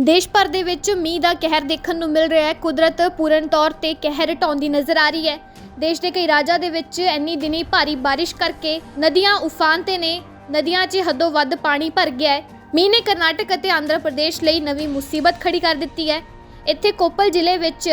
ਦੇਸ਼ ਭਰ ਦੇ ਵਿੱਚ ਮੀਂਹ ਦਾ ਕਹਿਰ ਦੇਖਣ ਨੂੰ ਮਿਲ ਰਿਹਾ ਹੈ। ਕੁਦਰਤ ਪੂਰਨ ਤੌਰ ਤੇ ਕਹਿਰ ਢਾਉਂਦੀ ਨਜ਼ਰ ਆ ਰਹੀ ਹੈ। ਦੇਸ਼ ਦੇ ਕਈ ਰਾਜਾਂ ਦੇ ਵਿੱਚ ਇੰਨੀ ਦਿਨੀ ਭਾਰੀ ਬਾਰਿਸ਼ ਕਰਕੇ ਨਦੀਆਂ ਉਫਾਨ ਤੇ ਨੇ। ਨਦੀਆਂ 'ਚ ਹੱਦੋਂ ਵੱਧ ਪਾਣੀ ਭਰ ਗਿਆ ਹੈ। ਮੀਂਹ ਨੇ ਕਰਨਾਟਕ ਅਤੇ ਆਂਧਰਾ ਪ੍ਰਦੇਸ਼ ਲਈ ਨਵੀਂ ਮੁਸੀਬਤ ਖੜੀ ਕਰ ਦਿੱਤੀ ਹੈ। ਇੱਥੇ ਕੋਪਲ ਜ਼ਿਲ੍ਹੇ ਵਿੱਚ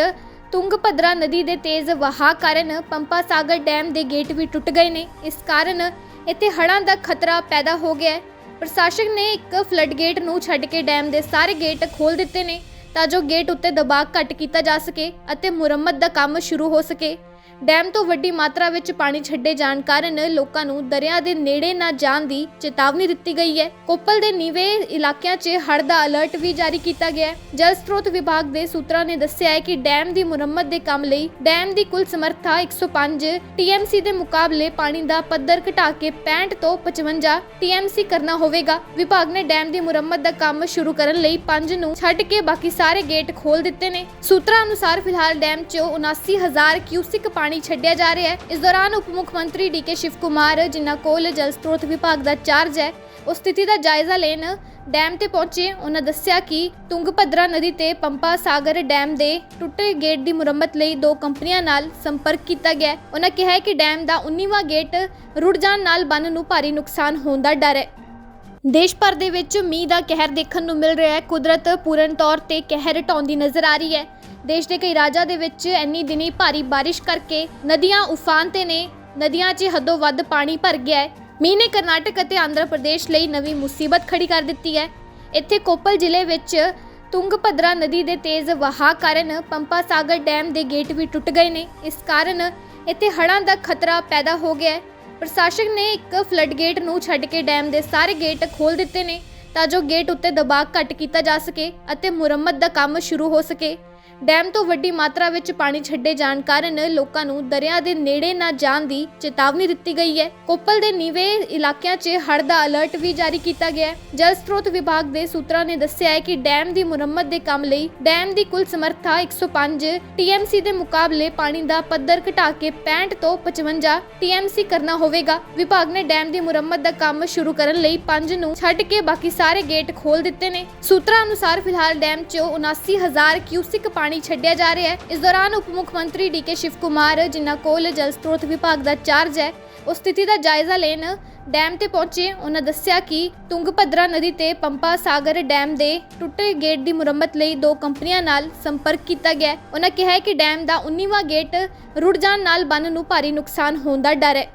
ਤੁੰਗਭਦਰਾ ਨਦੀ ਦੇ ਤੇਜ਼ ਵਹਾਅ ਕਾਰਨ ਪੰਪਾ ਸਾਗਰ ਡੈਮ ਦੇ ਗੇਟ ਵੀ ਟੁੱਟ ਗਏ ਨੇ। ਇਸ ਕਾਰਨ ਇੱਥੇ ਹੜ੍ਹਾਂ ਦਾ ਖਤਰਾ ਪੈਦਾ ਹੋ ਗਿਆ ਹੈ। ਪ੍ਰਸ਼ਾਸਕ ਨੇ ਇੱਕ ਫਲੱਡ ਗੇਟ ਨੂੰ ਛੱਡ ਕੇ ਡੈਮ ਦੇ ਸਾਰੇ ਗੇਟ ਖੋਲ ਦਿੱਤੇ ਨੇ ਤਾਂ ਜੋ ਗੇਟ ਉੱਤੇ ਦਬਾਅ ਘੱਟ ਕੀਤਾ ਜਾ ਸਕੇ ਅਤੇ ਮੁਰੰਮਤ ਦਾ ਕੰਮ ਸ਼ੁਰੂ ਹੋ ਸਕੇ। ਡੈਮ ਤੋਂ ਵੱਡੀ ਮਾਤਰਾ ਵਿੱਚ ਪਾਣੀ ਛੱਡੇ ਜਾਣ ਕਾਰਨ ਲੋਕਾਂ ਨੂੰ ਦਰਿਆ ਦੇ ਨੇੜੇ ਨਾ ਜਾਣ ਦੀ ਚੇਤਾਵਨੀ ਦਿੱਤੀ ਗਈ ਹੈ। ਕੋਪਲ ਦੇ ਨੀਵੇਂ ਇਲਾਕਿਆਂ 'ਚ ਹੜ੍ਹ ਦਾ ਅਲਰਟ ਵੀ ਜਾਰੀ ਕੀਤਾ ਗਿਆ ਹੈ। ਜਲ ਸਰੋਤ ਵਿਭਾਗ ਦੇ ਸੂਤਰਾਂ ਨੇ ਦੱਸਿਆ ਹੈ ਕਿ ਡੈਮ ਦੀ ਮੁਰੰਮਤ ਦੇ ਕੰਮ ਲਈ ਡੈਮ ਦੀ ਕੁੱਲ ਸਮਰੱਥਾ 105 ਟੀਐਮਸੀ ਦੇ ਮੁਕਾਬਲੇ ਪਾਣੀ ਦਾ ਪੱਧਰ ਘਟਾ ਕੇ 65 ਤੋਂ 55 ਟੀਐਮਸੀ ਕਰਨਾ ਹੋਵੇਗਾ। ਵਿਭਾਗ ਨੇ ਡੈਮ ਦੀ ਮੁਰੰਮਤ ਦਾ ਕੰਮ ਸ਼ੁਰੂ ਕਰਨ ਲਈ 5 ਨੂੰ ਛੱਡ ਕੇ ਬਾਕੀ ਸਾਰੇ ਗੇਟ ਖੋਲ ਦਿੱਤੇ ਨੇ। ਸੂਤਰਾਂ ਅਨੁਸਾਰ ਫਿਲਹਾਲ ਡੈਮ ਚ 79000 ਕਿਊਸਿਕ ਪਾਣੀ ਛੱਡਿਆ ਜਾ ਰਿਹਾ ਹੈ। ਇਸ ਦੌਰਾਨ ਉਪ ਮੁੱਖ ਮੰਤਰੀ ਡੀਕੇ ਸ਼ਿਵ ਕੁਮਾਰ ਜਿਨ੍ਹਾਂ ਕੋਲ ਜਲ ਸਰੋਤ ਵਿਭਾਗ ਦਾ ਚਾਰਜ ਹੈ, ਉਹ ਸਥਿਤੀ ਦਾ ਜਾਇਜ਼ਾ ਲੈਣ ਡੈਮ ਤੇ ਪਹੁੰਚੇ। ਉਹਨਾਂ ਦੱਸਿਆ ਕਿ ਤੁੰਗਭਦਰਾ ਨਦੀ ਤੇ ਪੰਪਾ ਸਾਗਰ ਡੈਮ ਦੇ ਟੁੱਟੇ ਗੇਟ ਦੀ ਮੁਰੰਮਤ ਲਈ ਦੋ ਕੰਪਨੀਆਂ ਨਾਲ ਸੰਪਰਕ ਕੀਤਾ ਗਿਆ ਹੈ। ਉਹਨਾਂ ਕਿਹਾ ਹੈ ਕਿ ਡੈਮ ਦਾ 19ਵਾਂ ਗੇਟ ਰੁੜ ਜਾਣ ਨਾਲ ਬੰਨ ਨੂੰ ਭਾਰੀ ਨੁਕਸਾਨ ਹੋਣ ਦਾ ਡਰ ਹੈ। ਦੇਸ਼ ਭਰ ਦੇ ਵਿੱਚ ਮੀਂਹ ਦਾ ਕਹਿਰ ਦੇਖਣ ਨੂੰ ਮਿਲ ਰਿਹਾ ਹੈ। ਕੁਦਰਤ ਪੂਰਨ ਤੌਰ ਤੇ ਕਹਿਰ ਢਾਉਂਦੀ ਨਜ਼ਰ ਆ ਰਹੀ ਹੈ। ਦੇਸ਼ ਦੇ ਕਈ ਰਾਜਾਂ ਦੇ ਵਿੱਚ ਇੰਨੀ ਦਿਨੀ ਭਾਰੀ ਬਾਰਿਸ਼ ਕਰਕੇ ਨਦੀਆਂ ਉਫਾਨ ਤੇ ਨੇ। ਨਦੀਆਂ 'ਚ ਹੱਦੋਂ ਵੱਧ ਪਾਣੀ ਭਰ ਗਿਆ ਹੈ। ਮੀਂਹ ਨੇ ਕਰਨਾਟਕ ਅਤੇ ਆਂਧਰਾ ਪ੍ਰਦੇਸ਼ ਲਈ ਨਵੀਂ ਮੁਸੀਬਤ ਖੜੀ ਕਰ ਦਿੱਤੀ ਹੈ। ਇੱਥੇ ਕੋਪਲ ਜ਼ਿਲ੍ਹੇ ਵਿੱਚ ਤੁੰਗਭਦਰਾ ਨਦੀ ਦੇ ਤੇਜ਼ ਵਹਾਅ ਕਾਰਨ ਪੰਪਾ ਸਾਗਰ ਡੈਮ ਦੇ ਗੇਟ ਵੀ ਟੁੱਟ ਗਏ ਨੇ। ਇਸ ਕਾਰਨ ਇੱਥੇ ਹੜ੍ਹਾਂ ਦਾ ਖਤਰਾ ਪੈਦਾ ਹੋ ਗਿਆ ਹੈ। ਪ੍ਰਸ਼ਾਸਨ ਨੇ ਇੱਕ ਫਲੱਡ ਗੇਟ ਨੂੰ ਛੱਡ ਕੇ ਡੈਮ ਦੇ ਸਾਰੇ ਗੇਟ ਖੋਲ ਦਿੱਤੇ ਨੇ ਤਾਂ ਜੋ ਗੇਟ ਉੱਤੇ ਦਬਾਅ ਘੱਟ ਕੀਤਾ ਜਾ ਸਕੇ ਅਤੇ ਮੁਰੰਮਤ ਦਾ ਕੰਮ ਸ਼ੁਰੂ ਹੋ ਸਕੇ। ਡੈਮ ਤੋਂ ਵੱਡੀ ਮਾਤਰਾ ਵਿੱਚ ਪਾਣੀ ਛੱਡੇ ਜਾਣ ਕਾਰਨ ਲੋਕਾਂ ਨੂੰ ਦਰਿਆ ਦੇ ਨੇੜੇ ਨਾ ਜਾਣ ਦੀ ਚੇਤਾਵਨੀ ਦਿੱਤੀ ਗਈ ਹੈ। ਕੋਪਲ ਦੇ ਨੀਵੇਂ ਇਲਾਕਿਆਂ 'ਚ ਹੜ੍ਹ ਦਾ ਅਲਰਟ ਵੀ ਜਾਰੀ ਕੀਤਾ ਗਿਆ ਹੈ। ਜਲ ਸਰੋਤ ਵਿਭਾਗ ਦੇ ਸੂਤਰਾਂ ਨੇ ਦੱਸਿਆ ਹੈ ਕਿ ਡੈਮ ਦੀ ਮੁਰੰਮਤ ਦੇ ਕੰਮ ਲਈ ਡੈਮ ਦੀ ਕੁੱਲ ਸਮਰੱਥਾ 105 ਟੀਐਮਸੀ ਦੇ ਮੁਕਾਬਲੇ ਪਾਣੀ ਦਾ ਪੱਧਰ ਘਟਾ ਕੇ 65 ਤੋਂ 55 ਟੀਐਮਸੀ ਕਰਨਾ ਹੋਵੇਗਾ। ਵਿਭਾਗ ਨੇ ਡੈਮ ਦੀ ਮੁਰੰਮਤ ਦਾ ਕੰਮ ਸ਼ੁਰੂ ਕਰਨ ਲਈ 5 ਨੂੰ ਛੱਡ ਕੇ ਬਾਕੀ ਸਾਰੇ ਗੇਟ ਖੋਲ ਦਿੱਤੇ ਨੇ। ਸੂਤਰਾਂ ਅਨੁਸਾਰ ਫਿਲਹਾਲ ਡੈਮ ਚ 79000 ਕਿਊਸਿਕ ਪਾਣੀ ਛੱਡਿਆ ਜਾ ਰਿਹਾ ਹੈ। ਇਸ ਦੌਰਾਨ ਉਪ ਮੁੱਖ ਮੰਤਰੀ ਡੀਕੇ ਸ਼ਿਵ ਕੁਮਾਰ ਜਿਨ੍ਹਾਂ ਕੋਲ ਜਲ ਸਰੋਤ ਵਿਭਾਗ ਦਾ ਚਾਰਜ ਹੈ ਉਹ ਸਥਿਤੀ ਦਾ ਜਾਇਜ਼ਾ ਲੈਣ ਡੈਮ ਤੇ ਪਹੁੰਚੇ। ਉਹਨਾਂ ਦੱਸਿਆ ਕਿ ਤੁੰਗਭਦਰਾ ਨਦੀ ਤੇ ਪੰਪਾ ਸਾਗਰ ਡੈਮ ਦੇ ਟੁੱਟੇ ਗੇਟ ਦੀ ਮੁਰੰਮਤ ਲਈ ਦੋ ਕੰਪਨੀਆਂ ਨਾਲ ਸੰਪਰਕ ਕੀਤਾ ਗਿਆ ਹੈ। ਉਹਨਾਂ ਕਿਹਾ ਹੈ ਕਿ ਡੈਮ ਦਾ 19ਵਾਂ ਗੇਟ ਰੁੜ ਜਾਣ ਨਾਲ ਬੰਨ ਨੂੰ ਭਾਰੀ ਨੁਕਸਾਨ ਹੋਣ ਦਾ ਡਰ ਹੈ।